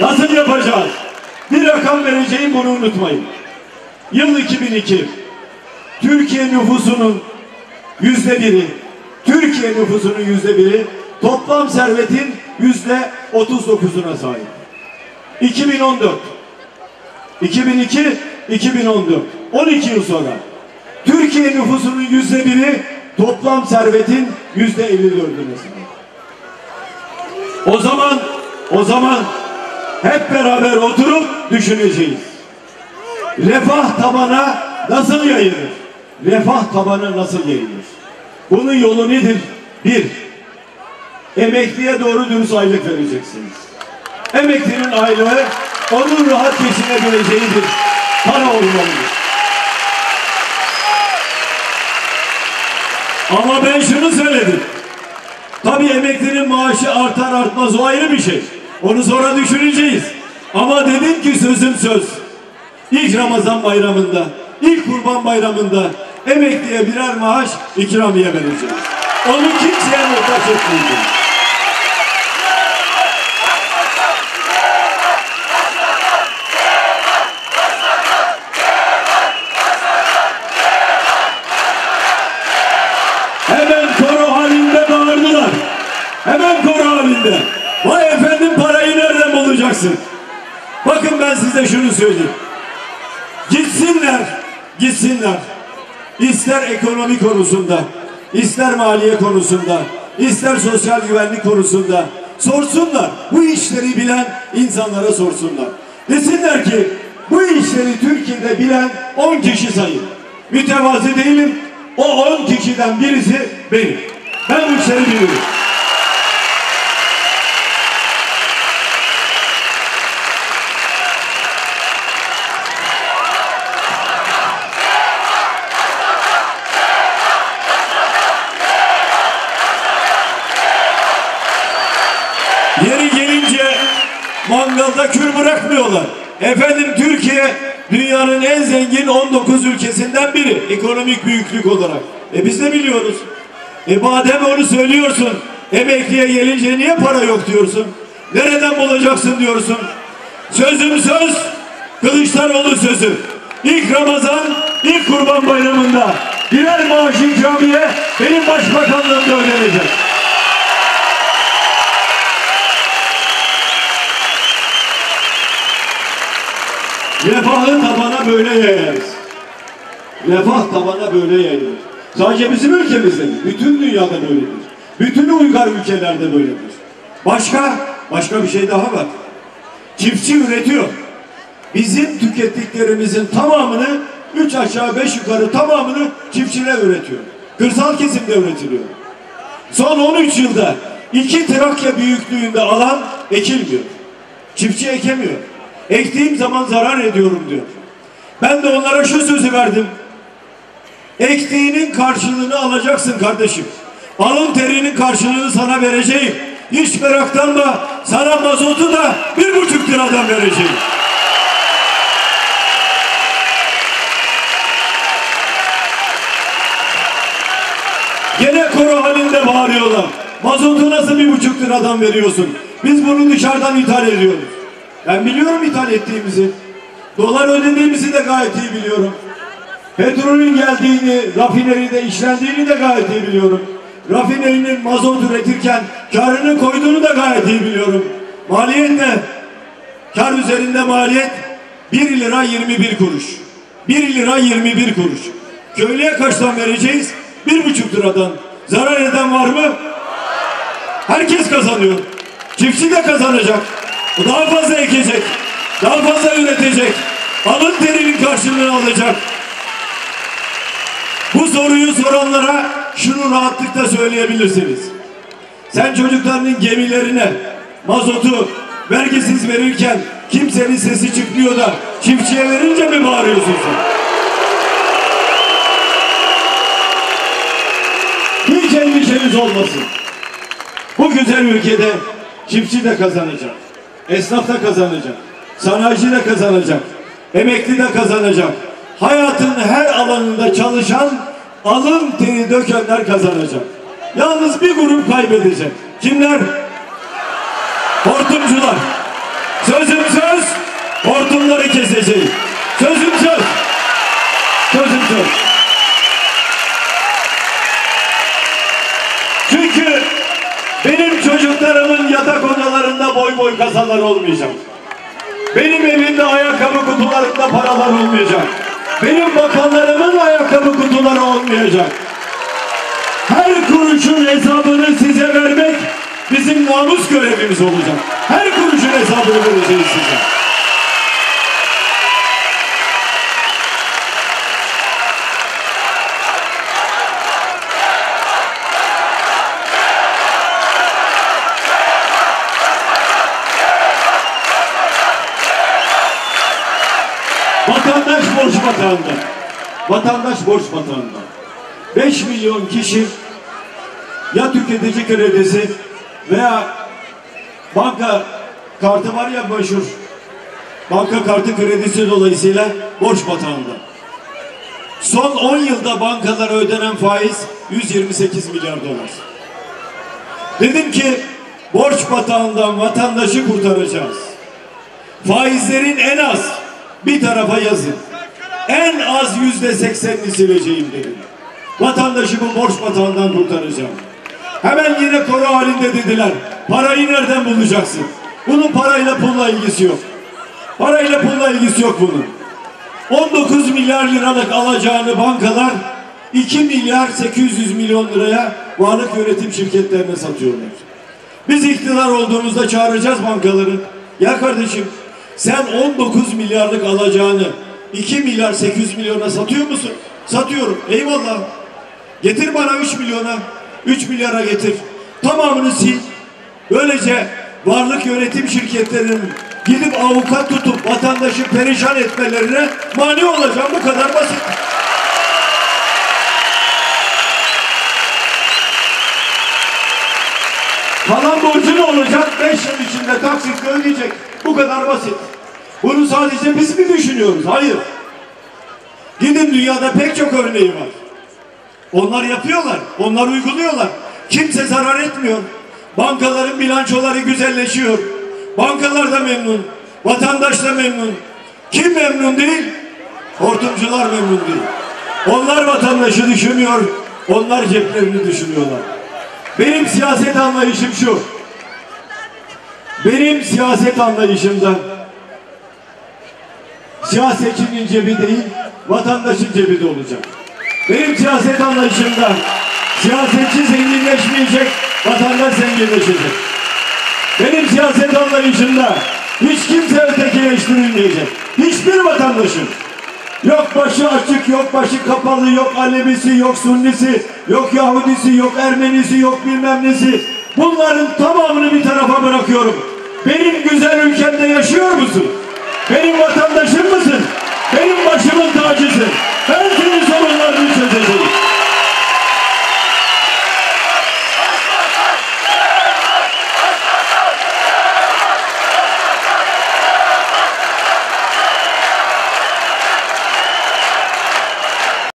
Nasıl yapacağız? Bir rakam vereceğim bunu unutmayın. Yıl 2002. Türkiye nüfusunun yüzde biri, Türkiye nüfusunun yüzde biri, toplam servetin yüzde 39'una sahip. 2014. 2002, 2014. 12 yıl sonra. Türkiye nüfusunun yüzde biri, toplam servetin yüzde 54'üne sahip. O zaman, o zaman hep beraber oturup düşüneceğiz. Refah tabana nasıl yayılır? Refah tabanı nasıl yayılır? Bunun yolu nedir? Bir, emekliye doğru dürüst aylık vereceksiniz. Emeklinin aylığı onun rahat geçinebileceği bir para olmalıdır. Ama ben şunu söyledim. Tabii emeklinin maaşı artar artmaz o ayrı bir şey. Onu sonra düşüneceğiz. Ama dedim ki sözüm söz. İlk Ramazan bayramında, ilk kurban bayramında emekliye birer maaş ikramiye vereceğiz. Onu kimseye muhtaç etmeyeceğiz. Hemen koro halinde bağırdılar. Hemen koro halinde. Efendim parayı nereden bulacaksın? Bakın ben size şunu söyleyeyim. Gitsinler, gitsinler. İster ekonomi konusunda, ister maliye konusunda, ister sosyal güvenlik konusunda sorsunlar. Bu işleri bilen insanlara sorsunlar. Desinler ki bu işleri Türkiye'de bilen 10 kişi sayın. Mütevazi değilim. O 10 kişiden birisi benim. Ben bu işleri biliyorum. Yeri gelince mangalda kür bırakmıyorlar. Efendim Türkiye dünyanın en zengin 19 ülkesinden biri ekonomik büyüklük olarak. E biz de biliyoruz. E madem onu söylüyorsun emekliye gelince niye para yok diyorsun? Nereden bulacaksın diyorsun? Sözüm söz, Kılıçdaroğlu sözü. İlk Ramazan, ilk Kurban Bayramı'nda birer maaş ikramiye benim başbakanlığımda ödenecek. Refahı tabana böyle yayarız. Refah tabana böyle yayılır. Sadece bizim ülkemizde değil, bütün dünyada böyledir. Bütün uygar ülkelerde böyledir. Başka, başka bir şey daha var. Çiftçi üretiyor. Bizim tükettiklerimizin tamamını, üç aşağı beş yukarı tamamını çiftçiler üretiyor. Kırsal kesimde üretiliyor. Son 13 yılda iki Trakya büyüklüğünde alan ekilmiyor. Çiftçi ekemiyor. Ektiğim zaman zarar ediyorum diyor. Ben de onlara şu sözü verdim. Ektiğinin karşılığını alacaksın kardeşim. Alın terinin karşılığını sana vereceğim. Hiç meraklanma. Sana mazotu da bir buçuk liradan vereceğim. Gene koro halinde bağırıyorlar. Mazotu nasıl bir buçuk liradan veriyorsun? Biz bunu dışarıdan ithal ediyoruz. Ben biliyorum ithal ettiğimizi. Dolar ödediğimizi de gayet iyi biliyorum. Petrolün geldiğini, rafineride işlendiğini de gayet iyi biliyorum. Rafinerinin mazot üretirken karını koyduğunu da gayet iyi biliyorum. Maliyet ne? Kar üzerinde maliyet 1 lira 21 kuruş. 1 lira 21 kuruş. Köylüye kaçtan vereceğiz? 1,5 liradan. Zarar eden var mı? Herkes kazanıyor. Çiftçi de kazanacak. Daha fazla ekecek. Daha fazla üretecek. Alın terinin karşılığını alacak. Bu soruyu soranlara şunu rahatlıkla söyleyebilirsiniz. Sen çocuklarının gemilerine mazotu vergisiz verirken kimsenin sesi çıkmıyor da çiftçiye verince mi bağırıyorsun sen? Hiç endişeniz olmasın. Bu güzel ülkede çiftçi de kazanacak. Esnaf da kazanacak. Sanayici de kazanacak. Emekli de kazanacak. Hayatın her alanında çalışan alın teri dökenler kazanacak. Yalnız bir grup kaybedecek. Kimler? Hortumcular. Sözüm söz, hortumları keseceğim. Boy kasalar olmayacak. Benim evimde ayakkabı kutularında paralar olmayacak. Benim bakanlarımın ayakkabı kutuları olmayacak. Her kuruşun hesabını size vermek bizim namus görevimiz olacak. Her kuruşun hesabını vereceğiz size. Vatandaş borç batağında. Vatandaş borç batağında. 5 milyon kişi ya tüketici kredisi veya banka kartı var ya meşhur banka kartı kredisi dolayısıyla borç batağında. Son 10 yılda bankalara ödenen faiz 128 milyar dolar. Dedim ki borç batağından vatandaşı kurtaracağız. Faizlerin en az bir tarafa yazın. En az yüzde seksenini sileceğim dedim. Vatandaşı bu borç batağından kurtaracağım. Hemen yine konu halinde dediler. Parayı nereden bulacaksın? Bunun parayla pulla ilgisi yok. Parayla pulla ilgisi yok bunun. 19 milyar liralık alacağını bankalar 2 milyar 800 milyon liraya varlık yönetim şirketlerine satıyorlar. Biz iktidar olduğumuzda çağıracağız bankaları. Ya kardeşim sen 19 milyarlık alacağını 2 milyar 800 milyona satıyor musun? Satıyorum. Eyvallah. Getir bana 3 milyona. 3 milyara getir. Tamamını sil. Böylece varlık yönetim şirketlerinin gidip avukat tutup vatandaşı perişan etmelerine mani olacağım. Bu kadar basit. Olacak? 5 yıl içinde taksitle ödeyecek. Bu kadar basit. Bunu sadece biz mi düşünüyoruz? Hayır. Gidin dünyada pek çok örneği var. Onlar yapıyorlar, onlar uyguluyorlar. Kimse zarar etmiyor. Bankaların bilançoları güzelleşiyor. Bankalar da memnun, vatandaş da memnun. Kim memnun değil? Hortumcular memnun değil. Onlar vatandaşı düşünüyor, onlar ceplerini düşünüyorlar. Benim siyaset anlayışım şu. Benim siyaset anlayışımda siyasetçinin cebi değil, vatandaşın cebi de olacak. Benim siyaset anlayışımda siyasetçi zenginleşmeyecek, vatandaş zenginleşecek. Benim siyaset anlayışımda hiç kimse ötekileştirilmeyecek. Hiçbir vatandaşın. Yok başı açık, yok başı kapalı, yok Alevisi, yok Sunnisi, yok Yahudisi, yok Ermenisi, yok bilmem nesi. Bunların tamamını bir tarafa bırakıyorum. Benim güzel ülkemde yaşıyor musun? Benim vatandaşım mısın? Benim başımın tacısın. Ben seni